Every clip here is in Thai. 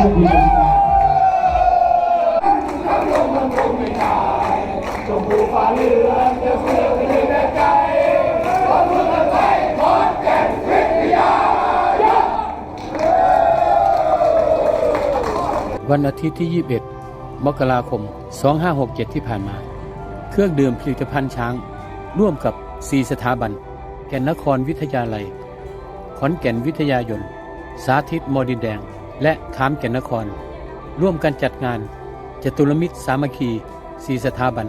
จะเลื่อนที่วันอาทิตย์ที่ 21 มกราคม 2567 ที่ผ่านมา เครื่องดื่มผลิตภัณฑ์ช้าง ร่วมกับ 4 สถาบัน แก่นนครวิทยาลัย ขอนแก่นวิทยายน สาธิตมอดินแดง และขามแก่นนคร ร่วมกันจัดงานจตุรมิตรสามัคคี4สถาบัน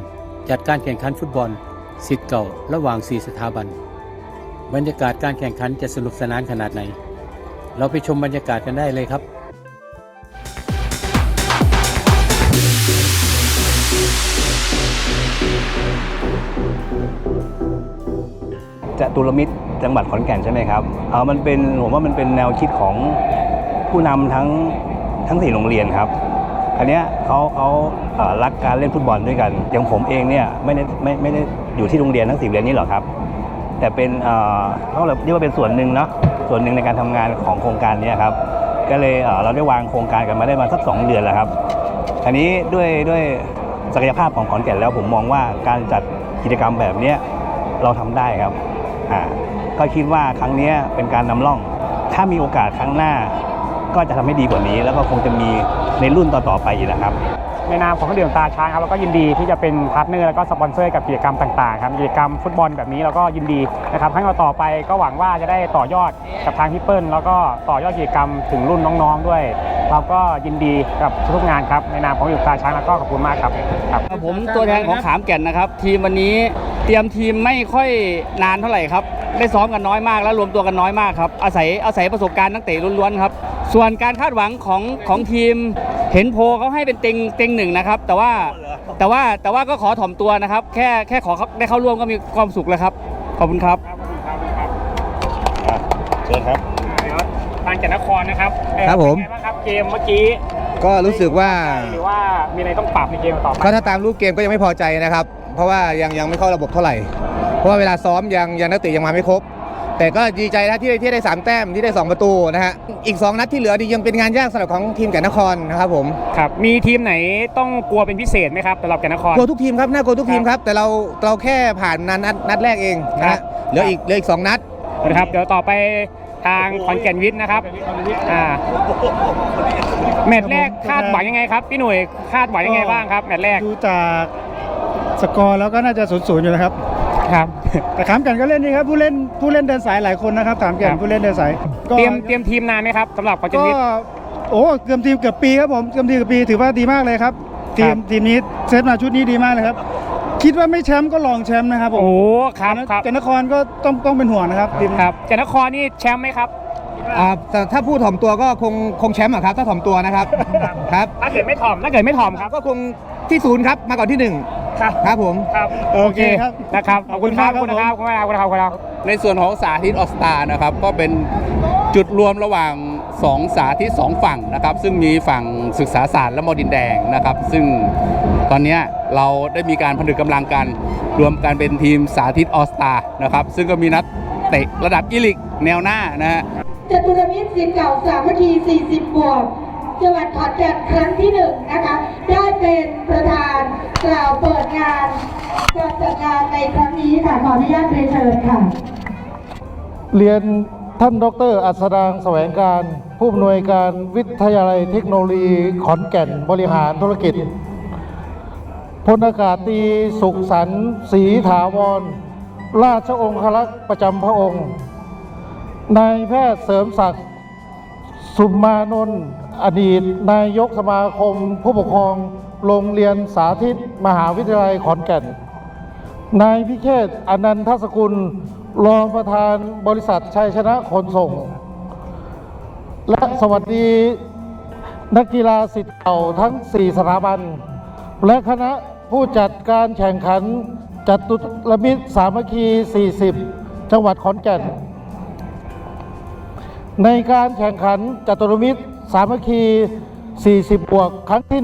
จัดการแข่งขันฟุตบอลสิทธิ์เก่าระหว่าง4สถาบัน บรรยากาศการแข่งขันจะสนุกสนานขนาดไหน เราไปชมบรรยากาศกันได้เลยครับจตุรมิตรจังหวัดขอนแก่นใช่ไหมครับ เออมันเป็นผมว่ามันเป็นแนวคิดของ ผู้นำทั้งทั้งสี่โรงเรียนครับอันเนี้ยเขาเขารักการเล่นฟุตบอลด้วยกันอย่างผมเองเนี่ยไม่ได้ไม่ไม่ได้อยู่ที่โรงเรียนทั้งสี่เรียนนี้หรอกครับ แต่เป็นเอ่อเขาเรียกว่าเป็นส่วนหนึ่งเนาะส่วนหนึ่งในการทำงานของโครงการนี้ครับก็เลยเราได้วางโครงการกันมาได้มาสักสองเดือนแล้วครับ อันนี้ด้วยด้วยศักยภาพของขอนแก่นแล้วผมมองว่าการจัดกิจกรรมแบบนี้เราทำได้ครับอ่าก็คิดว่าครั้งนี้เป็นการนำร่อง ถ้ามีโอกาสครั้งหน้า ก็จะทำให้ดีกว่านี้ แล้วก็คงจะมีในรุ่นต่อๆไปอีกนะครับในนามของเครื่องดื่มตาช้างครับเราก็ยินดีที่จะเป็นพาร์ทเนอร์แล้วก็สปอนเซอร์กับกิจกรรมต่างๆครับกิจกรรมฟุตบอลแบบนี้เราก็ยินดีนะครับครั้งต่อๆไปก็หวังว่าจะได้ต่อยอดกับทางพี่เปิ้ลแล้วก็ต่อยอดกิจกรรมถึงรุ่นน้องๆด้วย เราก็ยินดีกับทุกๆงานครับในนามของเครื่องดื่มตาช้างแล้วก็ขอบคุณมากครับครับผมตัวแทนของขามแก่นนะครับ ทีมวันนี้เตรียมทีมไม่ค่อยนานเท่าไหร่ครับได้ซ้อมกันน้อยมาก และรวมตัวกันน้อยมากครับอาศัยอาศัยประสบการณ์นักเตะล้วนๆครับ ส่วนการคาดหวังของของทีมเห็นโพลเขาให้เป็นเต็งเต็งหนึ่งนะครับ แต่ว่าแต่ว่าแต่ว่าก็ขอถ่อมตัวนะครับ แค่แค่ขอได้เข้าร่วมก็มีความสุขแล้วครับ ขอบคุณครับเชิญครับเดี๋ยวทางจันทนครนะครับเอ่อครับผมเป็นไงบ้างครับเกมเมื่อกี้ก็รู้สึกว่าหรือว่ามีอะไรต้องปรับในเกมต่อไปก็ถ้าตามรูปเกมก็ยังไม่พอใจนะครับ เพราะว่ายังยังไม่เข้าระบบเท่าไหร่ เพราะว่าเวลาซ้อมยังยังนักเตะยังมาไม่ครบ แต่ก็ดีใจนะที่ได้ที่ได้ 3 แต้มที่ได้ 2 ประตูนะฮะอีก 2 นัดที่เหลือนี่ยังเป็นงานยากสำหรับของทีมแก่นนครนะครับผมครับมีทีมไหนต้องกลัวเป็นพิเศษไหมครับสำหรับแกนนครกลัวทุกทีมครับน่ากลัวทุกทีมครับ แต่เราเราแค่ผ่านนัดนัดนัดแรกเองนะครัฮะบเหลืออีกเหลืออีก 2 นัดนะครับเดี๋ยวต่อไปทางขอนแก่นวิทย์นะครับอ่าแมตช์แรกคาดหวังยังไงครับพี่หนุ่ยคาดหวังยังไงบ้างครับแมตช์แรกดูจากสกอร์แล้วก็น่าจะศูนย์ศูนย์อยู่นะครับ ครับ แต่ขามแก่นก็เล่นนี่ครับผู้เล่นผู้เล่นเดินสายหลายคนนะครับขามแก่ครันบผู้เล่นเดินสายก็เตรียมเตรียมทีมนานไหมครับสำหรับขอนแก่นก็วิทย์โอ้เกือบทีมเกือบปีครับผมเกือบทีมเกือบปีถือว่าดีมากเลยครับ ทีครัมบทีมนี้เซตมาชุดนี้ดีมากเลยครับ คิดว่าไม่แชมป์ก็ลองแชมป์นะครับผโอ้มโหครับครับแก่นนครก็ต้องต้องเป็นห่วงนะครับทีมครับแกนนครนี่แชมป์ไหมครับ อ่าแต่ถ้าพูดถ่อมตัวก็คงคงแชมป์อะครับ ถ้าถ่อมตัวนะครับ ครับ ถ้าเกิดไม่ถ่อมถ้าเกิดไม่ถ่อมครับ ก็คงที่ศูนย์ครับมาก่อนที่หนึ่ง ครับครับผม ครับโอเคครับ นะครับขอบคุณครับขอบคุณนะครับขอบคุณครับขอบคุณครับขอบคุณครับ ในส่วนของสาธิตออสตานะครับ ก็เป็นจุดรวมระหว่าง 2 สาธิต2ฝั่งนะครับ ซึ่งมีฝั่งศึกษาศาสตร์และมอดินแดงนะครับ ซึ่งตอนเนี้ยเราได้มีการผนึกกำลังกัน รวมกันเป็นทีมสาธิตออสตานะครับ ซึ่งก็มีนักเตะระดับอีลิกแนวหน้านะฮะจตุรมิตรสิทธิ์เก่าสามัคคี40 บวก จังหวัดขอนแก่นครั้งที่หนึ่งนะคะ ได้เป็นประธานกล่าวเปิดงานการจัดงานในครั้งนี้ค่ะขออนุญาตเรียนเชิญค่ะ เรียนท่านดร อัศดางแสวงการ ผู้อำนวยการวิทยาลัยเทคโนโลยีขอนแก่นบริหารธุรกิจพลอากาศตีสุขสันต์ศรีถาวร ราชองครักษ์ประจำพระองค์นายแพทย์เสริมศักดิ์สุมมานนท์ อดีตนายกสมาคม ผู้ปกครองโรงเรียนสาธิตมหาวิทยาลัยขอนแก่น นายพิเชษอนันทสกุล รองประธานบริษัทชัยชนะขนส่ง และสวัสดีนักกีฬาสิทธิ์เก่าทั้ง 4 สถาบัน และคณะผู้จัดการแข่งขันจัตุรมิตรสามัคคี 40 จังหวัดขอนแก่น ในการแข่งขันจัตุรมิตร สามัคคี 40 บวกครั้งที่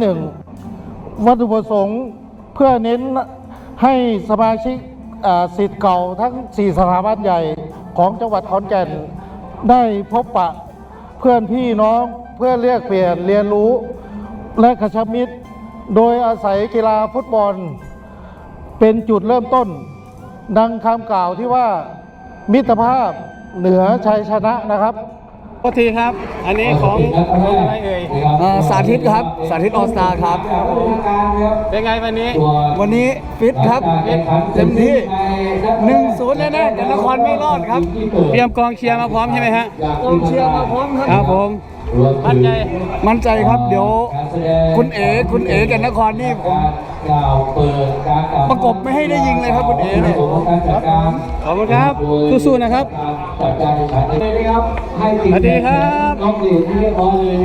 1 วัตถุประสงค์เพื่อเน้นให้สมาชิกอ่าสิทธิ์เก่าทั้ง 4 สถาบันใหญ่ของจังหวัดขอนแก่น ได้พบปะเพื่อนพี่น้องเพื่อเรียกเปลี่ยนเรียนรู้และขชมิตร โดยอาศัยกีฬาฟุตบอล เป็นจุดเริ่มต้น ดังคำกล่าวที่ว่ามิตรภาพเหนือชัยชนะนะครับ ษทีครับ อันนี้ของของอะไรเอ่ยสาธิตครับ สาธิตออสตาครับ เป็นไงวันนี้ วันนี้ฟิตครับเต็มที่หนึ่งศูนย์แน่ๆแต่นครไม่รอดครับ เตรียมกองเชียร์มาพร้อมใช่ไหมฮะกองเชียร์มาพร้อมคครัรับบผมมั่นใจ มั่นใจครับ เดี๋ยว คุณเอ๋คุณเอ๋กับนครนี่ผม ประกบไม่ให้ได้ยิงเลยครับคุณเอ๋เนี่ยขอบคุณครับสู้ๆนะครับสวัสดีครับ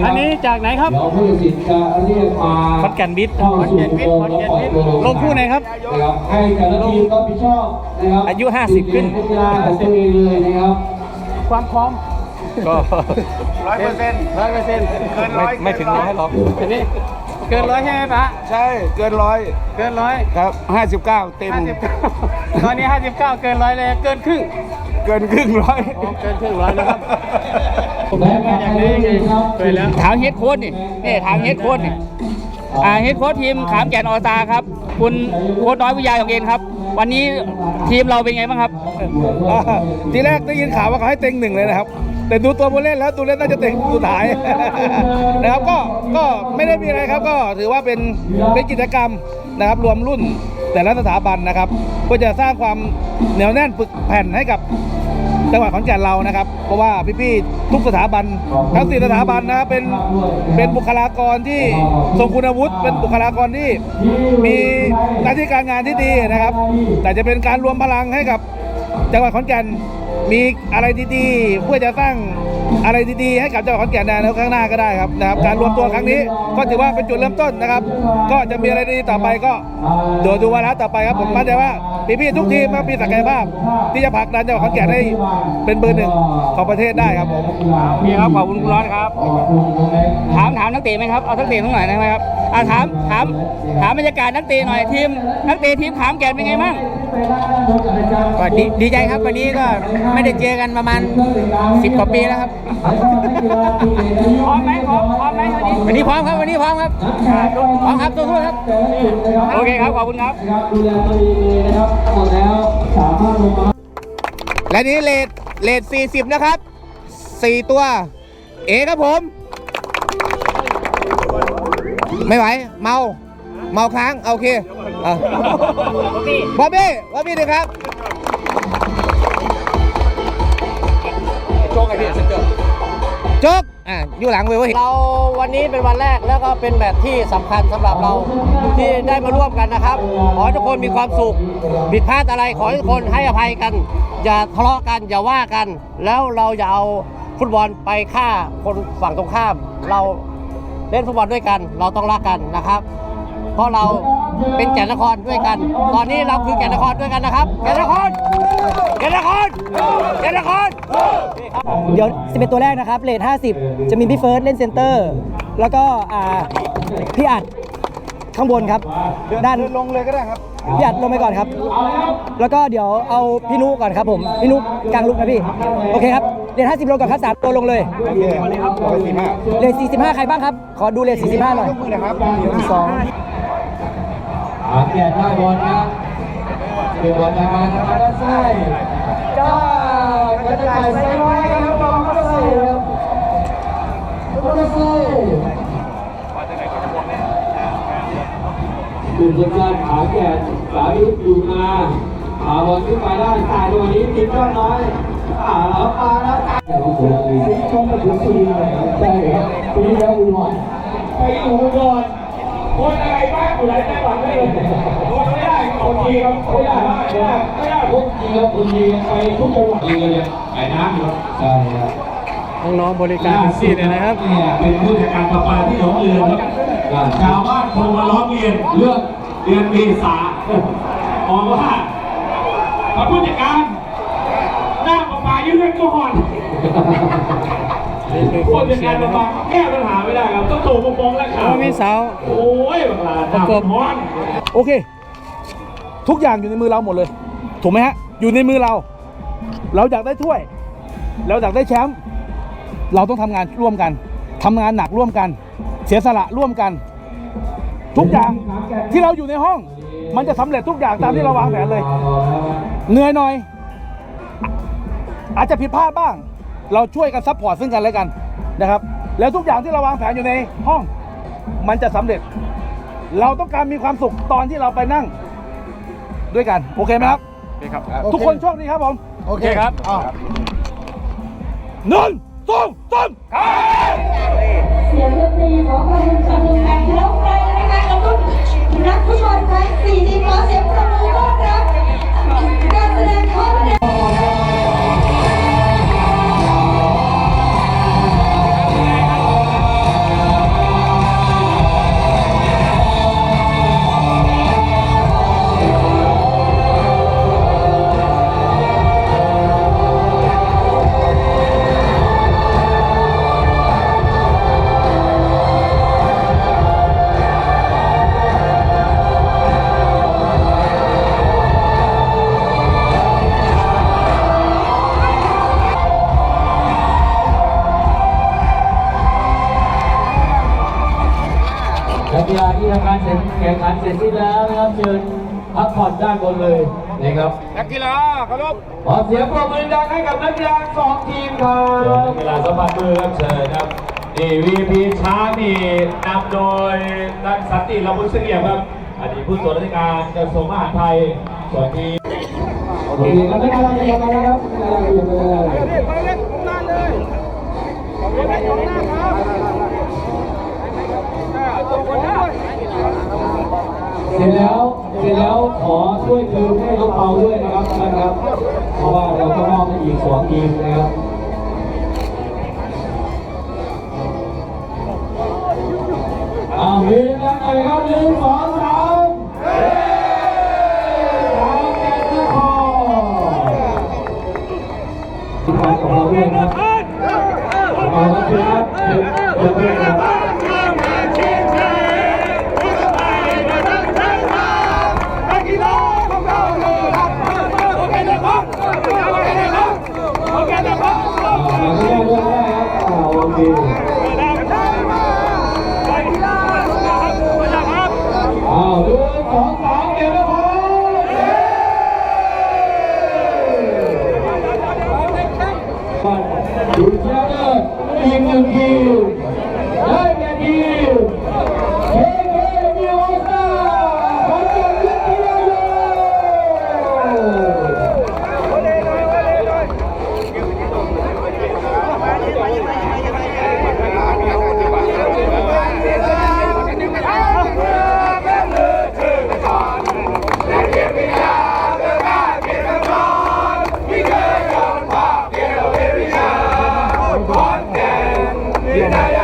อันนี้จากไหนครับเดี๋ยวผู้ตัดสินจะเรียกมาขอนแก่นวิทย์ขอนแก่นวิทย์ขอนแก่นวิทย์ลงคู่ไหนครับนะครับให้แต่ละทีมรับผิดชอบนะครับอายุ 50 ขึ้นนักกีฬาของตัวเองเลยนะครับความพร้อมก็ร้อยเปอร์เซ็นต์ร้อยเปอร์เซ็นต์เกินร้อยไม่ถึงร้อยหรอกทีนี้ เกินร้อยใช่ไหมปะใช่เกินร้อยเกินร้อยครับ59 เต็ม ห้าสิบตอนนี้ห้าสิบเก้าเกินร้อยเลยเกินครึ่งเกินครึ่งร้อยอ๋อเกินครึ่งร้อยแล้วครับและมาอย่างนี้ครับเคยแล้ว ถามเฮดโค้ดนี่นี่ถามเฮดโค้ดนี่อ่าเฮดโค้ดทีมขามแก่นออสตาครับ คุณโค้ดน้อยวิทยาของเอ็นครับ วันนี้ทีมเราเป็นไงบ้างครับ อ่าทีแรกได้ยินข่าวว่าเขาให้เต็งหนึ่งเลยนะครับ แต่ดูตัวผู้เล่นแล้วตัวเล่นน่าจะเต็งสุดท้าย นะครับก็ก็ไม่ได้มีอะไรครับ ก็ถือว่าเป็นเป็นกิจกรรมนะครับ รวมรุ่นแต่ละสถาบันนะครับเพื่อจะสร้างความเหนียวแน่นฝึกแผ่นให้กับจังหวัดขอนแก่นเรานะครับ เพราะว่าพี่ๆทุกสถาบันทั้งสี่สถาบันนะครับเป็นเป็นบุคลากรที่ทรงคุณวุฒิเป็นบุคลากรที่มีหน้าที่การงานที่ดีนะครับ แต่จะเป็นการรวมพลังให้กับจังหวัดขอนแก่น มีอะไรดีๆ เพื่อจะสร้างอะไรดีๆให้กับจังหวัดขอนแก่นในอนาคตข้างหน้าก็ได้ครับนะครับ การรวมตัวครั้งนี้ก็ถือว่าเป็นจุดเริ่มต้นนะครับ ก็จะมีอะไรดีต่อไปก็เดี๋ยวดูวาระต่อไปครับผมมั่นใจว่าพี่ๆทุกทีมครับมีศักยภาพ ที่จะผลักดันจังหวัดขอนแก่นให้เป็นเบอร์หนึ่งของประเทศได้ครับผมพี่ครับขอบคุณคุณร้อนครับ ถามถามนักเตะไหมครับเอานักเตะทั้งหน่อยได้ไหมครับอ่าถามถามถามบรรยากาศนักเตะหน่อยทีมนักเตะทีมขามแก่นเป็นไงบ้าง ก็ดีดีใจครับวันนี้ก็ไม่ได้เจอกันประมาณ10กว่าปีแล้วครับพร้อมไหมพร้อมพร้อมไหมวันนี้วันนี้พร้อมครับวันนี้พร้อมครับพร้อมครับสู้ๆครับ โอเคครับขอบคุณครับดูแลตัวเองเลยนะครับหมดแล้วสามารถลงมาและนี้เลทเลท40นะครับ4ตัว เอครับผม ไม่ไหว เมา เมาค้าง โอเค อะบอบบี้บอบบี้ดีครับโจ๊กไอพี่เซนเตอร์โจ๊กอะอยู่หลังเว้ยเราวันนี้เป็นวันแรกแล้วก็เป็นแบบที่สำคัญสำหรับเราที่ได้มาร่วมกันนะครับ ขอให้ทุกคนมีความสุขผิดพลาดอะไรขอให้ทุกคนให้อภัยกัน อย่าทะเลาะกันอย่าว่ากัน แล้วเราอย่าเอาฟุตบอลไปฆ่าคนฝั่งตรงข้าม เราเล่นฟุตบอลด้วยกัน เราต้องรักกันนะครับ เพราะเรา เป็นแก่นนครด้วยกัน ตอนนี้เราคือแก่นนครด้วยกันนะครับ แก่นนคร แก่นนคร แก่นนคร เดี๋ยว11ตัวแรกนะครับเลท50 จะมีพี่เฟิร์สเล่นเซนเตอร์ แล้วก็อ่าพี่อัดข้างบนครับ ด้านลงเลยก็ได้ครับ พี่อัดลงไปก่อนครับ แล้วก็เดี๋ยวเอาพี่นุก่อนครับผม พี่นุกลางลุกนะพี่ โอเคครับ เลท50ลงก่อนครับ3ตัวลงเลยเลท45 ใครบ้างครับ ขอดูเลท45 หน่อยสอง หาแก่ได้บอลนะเดี๋ยวบอลจะมาทางด้านซ้ายจ้ากระต่ายใส่ไว้ครับบอลก็ใส่ครับบอลก็ใส่ดูสัญญาณขาแก่สายุอยู่มาขาบอลขึ้นไปได้ตายตรงนี้ติดก็น้อยขาแล้วมาแล้วตายโอ้โหชมมาถึงปีเลยใช่ครับปีแล้วอุดรไปอุดร คนอะไรบ้างอยู่หลายจังหวัดเลยคนไม่ได้คนดีครับไม่ได้ไม่ได้ไม่ได้คนดีครับคนดีไปทุกจังหวัดดีเลยไปน้ำครับใช่ครับน้องๆบริการที่เลยนะครับเนี่ยเป็นผู้จัดการประปาที่หนองเรือครับชาวบ้านโทรมาร้องเรียนเรื่องเดือนเมษาบอกว่าพระผู้จัดการหน้าประปายื่นเรื่องก่อน ผู้จัดการประปาแก้ปัญหาไม่ได้ครับต้องโทรมาฟ้องแล้วครับมีสาวโอ้ยบังลาประกบมอน โอเค ทุกอย่างอยู่ในมือเราหมดเลย ถูกไหมฮะ อยู่ในมือเรา เราอยากได้ถ้วย เราอยากได้แชมป์เราต้องทำงานร่วมกันทำงานหนักร่วมกัน เสียสละร่วมกัน ทุกอย่างที่เราอยู่ในห้อง มันจะสำเร็จทุกอย่างตามที่เราวางแผนเลยเหนื่อยหน่อย อาจจะผิดพลาดบ้าง เราช่วยกันซัพพอร์ตซึ่งกันและกันนะครับ แล้วทุกอย่างที่เราวางแผนอยู่ในห้องมันจะสำเร็จ เราต้องการมีความสุขตอนที่เราไปนั่ง ด้วยกัน โอเคไหมครับทุกคนโชคดีครับผม โอเคครับอ้าวหนึ่งสองสามเขอเสียงปรบมือดังให้กับนักกีฬาสองทีมครับเวลาสมผัสมือครับเชิญครับนี่วีพีช้างนี่นำโดยนักสันติละมุนเสงี่ยมครับอดีตผู้ตรวจราชการกระทรวงมหาดไทยส่วนทีมโอเคครับไม่เป็นไรไม่เป็นไรครับไม่เป็นไรไม่เป็นไรไปเล่นตรงหน้าเลยขอบคุณนะตรงหน้าครับตรงหน้า เส ร็จแล้วเสร็จแล้วขอช่วยคืนให้ลูกเปาด้วยนะครับนะครับ เพราะว่าเราต้องมอบให้อีกสองทีมนะครับอ่ามีแล้วหน่อยครับหนึ่งสอง Yeah.